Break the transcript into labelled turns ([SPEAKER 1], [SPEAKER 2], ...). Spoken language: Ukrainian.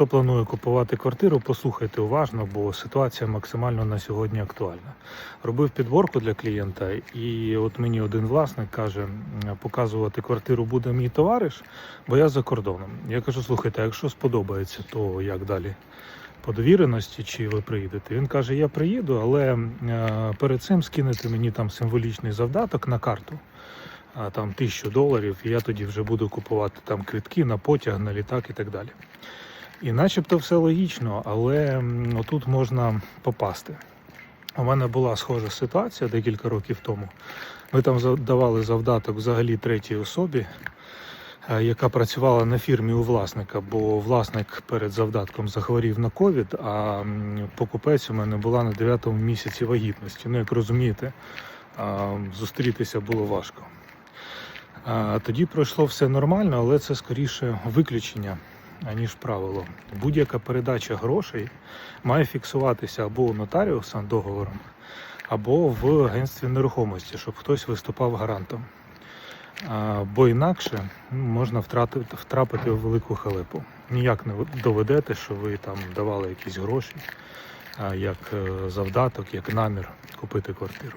[SPEAKER 1] Хто планує купувати квартиру, послухайте уважно, бо ситуація максимально на сьогодні актуальна. Робив підборку для клієнта, і от мені один власник каже: показувати квартиру буде мій товариш, бо я за кордоном. Я кажу: слухайте, якщо сподобається, то як далі? По довіреності, чи ви приїдете? Він каже: Я приїду, але е, перед цим скинете мені там символічний завдаток на карту. А там тисячу доларів, і я тоді вже буду купувати там квитки на потяг, на літак і так далі. І начебто все логічно, але м, отут можна попасти. У мене була схожа ситуація декілька років тому. Ми там давали завдаток взагалі третій особі, е, яка працювала на фірмі у власника, бо власник перед завдатком захворів на ковід, а покупець у мене була на 9 місяці вагітності. Ну, як розумієте, зустрітися було важко. Тоді пройшло все нормально, але це скоріше виключення, аніж правило. Будь-яка передача грошей має фіксуватися або у нотаріуса договором, або в агентстві нерухомості, щоб хтось виступав гарантом. Бо інакше можна втрапити в велику халепу. Ніяк не доведете, що ви там давали якісь гроші, як е, завдаток, як намір купити квартиру.